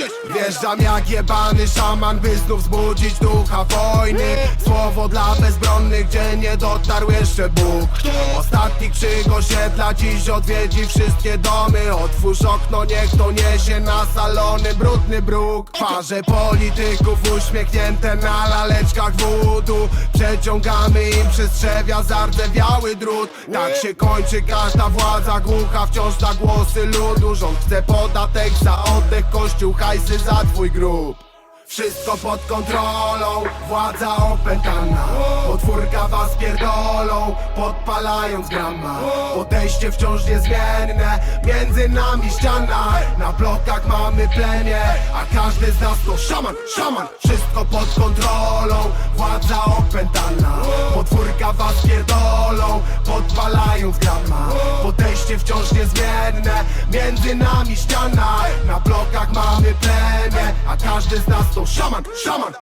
gdzieś? Wjeżdżam jak jebany szaman, by znów zbudzić ducha wojny. Słowo dla bezbronnych, gdzie nie dotarł jeszcze Bóg. Ostatni krzyk osiedla dziś odwiedzi wszystkie domy. Otwórz okno, niech to niesie na salony brudny bruk. Twarze polityków uśmiechnięte na laleczkach wódu Przeciągamy im przez trzewia zardzewiały drut. Tak się kończy każda władza głucha Wciąż na głosy ludu. Rząd chce podatek za oddech Kościół hajsy za twój grób. Wszystko pod kontrolą, władza opętana. Potwórka was pierdolą, podpalając grama. Podejście wciąż niezmienne, między nami ściana. Na blokach mamy plemię, a każdy z nas to szaman, szaman. Wszystko pod kontrolą, władza opętana. Potwórka was pierdolą, podpalając grama Podejście wciąż niezmienne, między nami ściana. Na blokach mamy plemię, a każdy z nas to szaman, szaman